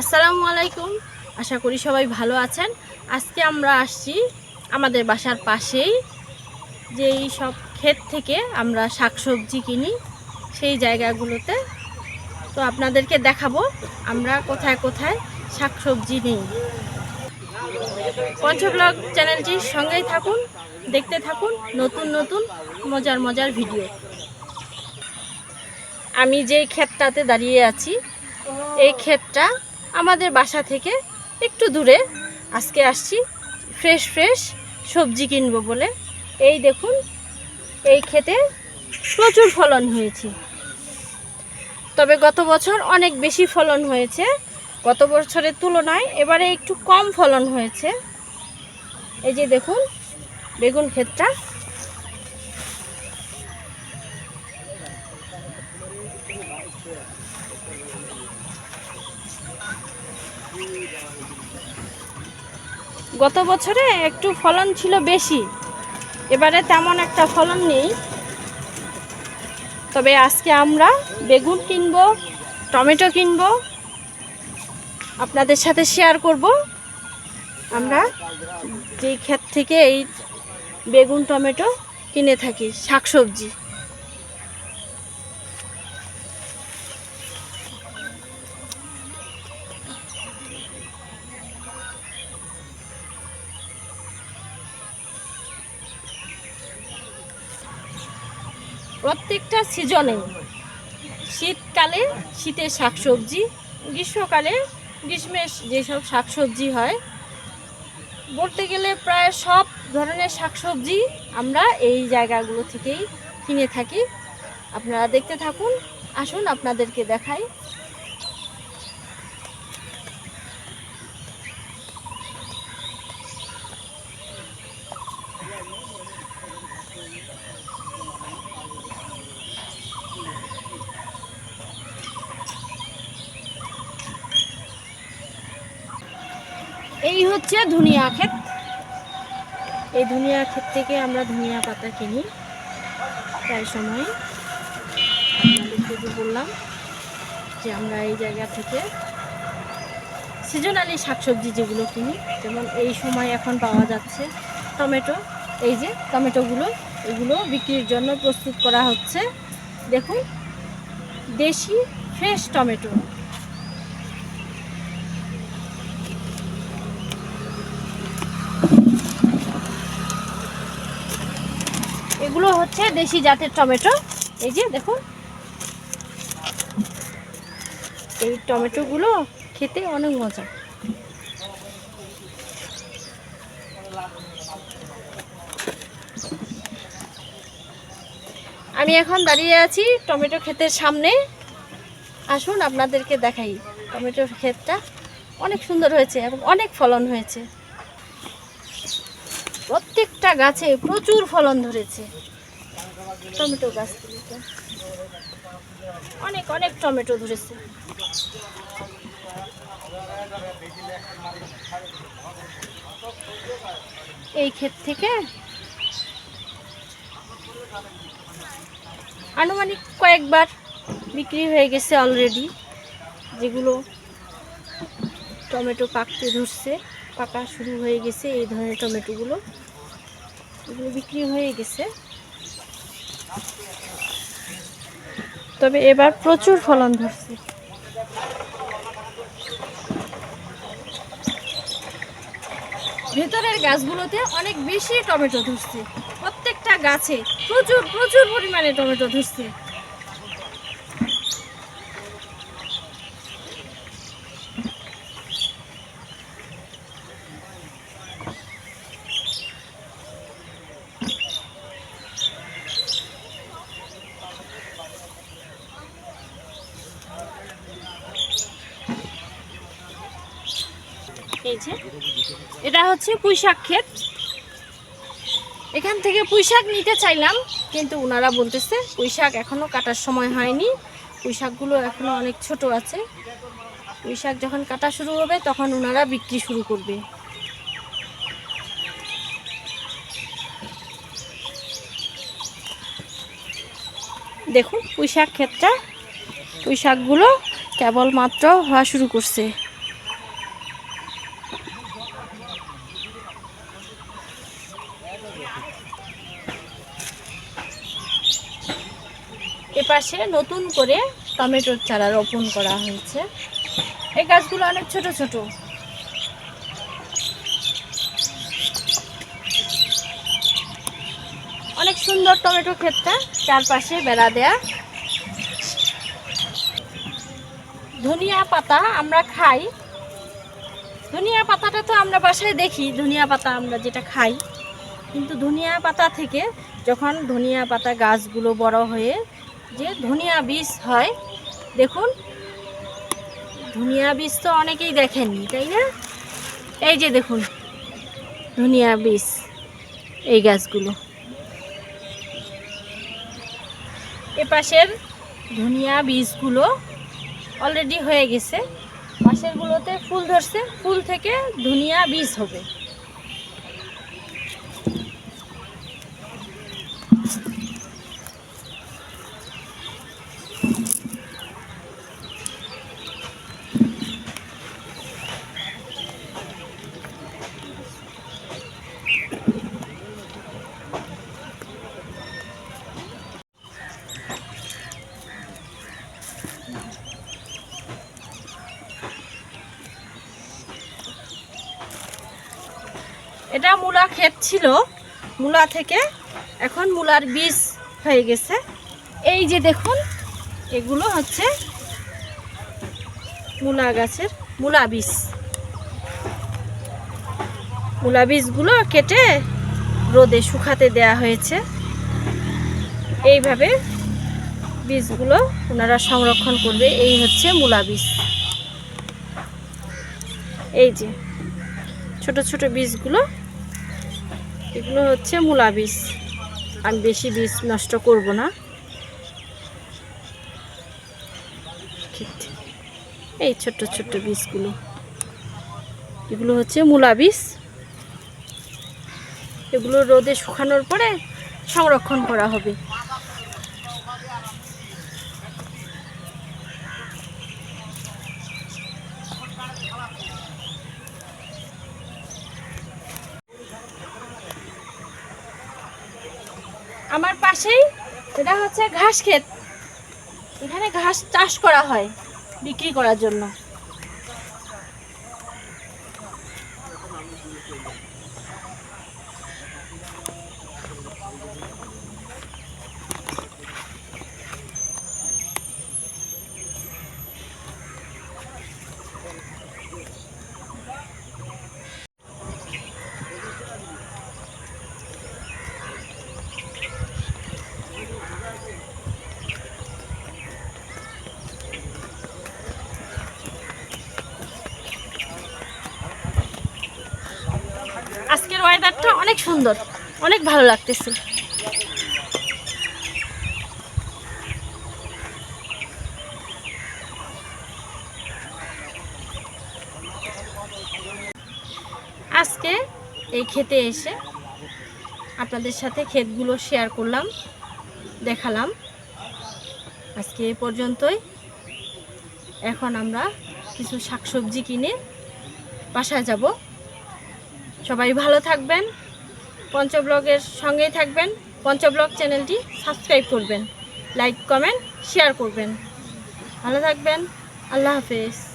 আসসালামু আলাইকুম। আশা করি সবাই ভালো আছেন। আজকে আমরা আসছি আমাদের বাসার পাশেই, যেই সব ক্ষেত থেকে আমরা শাকসবজি কিনি, সেই জায়গাগুলোতে। তো আপনাদেরকে দেখাবো আমরা কোথায় কোথায় শাকসবজি নিই। পঞ্চব্লগ চ্যানেলটির সঙ্গেই থাকুন, দেখতে থাকুন নতুন নতুন মজার মজার ভিডিও। আমি যেই ক্ষেতটাতে দাঁড়িয়ে আছি, এই ক্ষেতটা আমাদের বাসা থেকে একটু দূরে। আজকে আসছি ফ্রেশ ফ্রেশ সবজি কিনবো বলে। এই দেখুন, এই ক্ষেতে প্রচুর ফলন হয়েছে। তবে গত বছর অনেক বেশি ফলন হয়েছে। গত বছরের তুলনায় এবারে একটু কম ফলন হয়েছে। এই যে দেখুন, বেগুন ক্ষেতটা। গত বছরে একটু ফলন ছিল বেশি। এবারে তেমন একটা ফলন নেই। তবে আজকে আমরা বেগুন কিনব, টমেটো কিনব, আপনাদের সাথে শেয়ার করব। আমরা যেই ক্ষেত থেকে এই বেগুন, টমেটো কিনে থাকি, শাকসবজি। প্রত্যেকটা সিজনে। শীতকালে শীতের শাকসবজি, গ্রীষ্মকালে গ্রীষ্মের যেসব শাকসবজি হয়, বলতে গেলে প্রায় সব ধরনের শাকসবজি আমরা এই জায়গাগুলো থেকেই কিনে থাকি। আপনারা দেখতে থাকুন, আসুন আপনাদেরকে দেখাই। এই হচ্ছে ধনিয়া ক্ষেত। এই ধনিয়া ক্ষেত থেকে আমরা ধনিয়া পাতা কিনি প্রায় সময়। আপনাদেরকে বললাম যে আমরা এই জায়গা থেকে সিজনালি শাকসবজি যেগুলো কিনি, যেমন এই সময় এখন পাওয়া যাচ্ছে টমেটো। এই যে টমেটোগুলো, এগুলো বিক্রির জন্য প্রস্তুত করা হচ্ছে। দেখুন, দেশি ফ্রেশ টমেটো। এগুলো হচ্ছে দেশি জাতের টমেটো। এই যে দেখুন। এই টমেটোগুলো খেতে অনেক মজা। আমি এখন দাঁড়িয়ে আছি টমেটো ক্ষেতের সামনে। আসুন আপনাদেরকে দেখাই। টমেটোর ক্ষেতটা অনেক সুন্দর হয়েছে এবং অনেক ফলন হয়েছে। প্রত্যেকটা গাছে প্রচুর ফলন ধরেছে। টমেটো গাছগুলিতে অনেক অনেক টমেটো ধরেছে। এই ক্ষেত থেকে আনুমানিক কয়েকবার বিক্রি হয়ে গেছে অলরেডি যেগুলো টমেটো পাকতে ধরছে, পাকা শুরু হয়ে গেছে, এই ধরনের টমেটোগুলো। এগুলো বিক্রি হয়ে গেছে। তবে এবার প্রচুর ফলন ধরছে। ভেতরের গাছগুলোতে অনেক বেশি টমেটো ধরছে। প্রত্যেকটা গাছে প্রচুর প্রচুর পরিমাণে টমেটো ধরছে। এটা হচ্ছে পুঁইশাক ক্ষেত। এখান থেকে পুঁইশাক নিতে চাইলাম, কিন্তু ওনারা বলতেছে পুঁইশাক এখনও কাটার সময় হয়নি। পুঁইশাকগুলো এখনও অনেক ছোট আছে। পুঁইশাক যখন কাটা শুরু হবে, তখন ওনারা বিক্রি শুরু করবে। দেখুন পুঁইশাক ক্ষেতটা, পুঁইশাকগুলো কেবলমাত্র হওয়া শুরু করছে। এপাশে নতুন করে টমেটোর চারা রোপণ করা হয়েছে। এই গাছগুলো অনেক ছোট ছোট। অনেক সুন্দর টমেটো ক্ষেতটা, চারপাশে বেড়া দেয়া। ধনিয়া পাতা আমরা খাই। ধনিয়া পাতাটা তো আমরা বাসায় দেখি, ধনিয়া পাতা আমরা যেটা খাই। কিন্তু ধনিয়া পাতা থেকে যখন ধনিয়া পাতা গাছগুলো বড় হয়ে যে ধনিয়া বীজ হয়, দেখুন, ধনিয়া বীজ তো অনেকেই দেখেননি, তাই না? এই যে দেখুন, ধনিয়া বীজ, এই গাছগুলো। এ পাশের ধনিয়া বীজগুলো অলরেডি হয়ে গেছে, পাশেরগুলোতে ফুল ধরছে, ফুল থেকে ধনিয়া বীজ হবে। এটা মূলা ক্ষেত ছিল, মূলা থেকে এখন মূলার বীজ হয়ে গেছে। এই যে দেখুন, এগুলো হচ্ছে মূলা গাছের মূলা বীজ। মূলা বীজগুলো কেটে রোদে শুকাতে দেয়া হয়েছে। এইভাবে বীজগুলো ওনারা সংরক্ষণ করবে, এই হচ্ছে মূলা বীজ। এই যে ছোট ছোট বীজগুলো এগুলো হচ্ছে মূলা বীজ। আমি বেশি বীজ নষ্ট করব না। এই ছোট্ট ছোট্ট বীজগুলো। এগুলো হচ্ছে মূলা বীজ। এগুলো রোদে শুকানোর পরে সংরক্ষণ করা হবে। আমার পাশেই এটা হচ্ছে ঘাস ক্ষেত। এখানে ঘাস চাষ করা হয় বিক্রি করার জন্য। ওয়েদারটা অনেক সুন্দর, অনেক ভালো লাগতেছে। আজকে এই খেতে এসে আপনাদের সাথে ক্ষেতগুলো শেয়ার করলাম, দেখালাম। আজকে এ পর্যন্তই। এখন আমরা কিছু শাকসবজি কিনে বাসায় যাব। সবাই ভালো থাকবেন। পঞ্চব্লগের সঙ্গেই থাকবেন। পঞ্চব্লগ চ্যানেলটি সাবস্ক্রাইব করবেন। লাইক, কমেন্ট, শেয়ার করবেন। ভালো থাকবেন। আল্লাহ হাফেজ।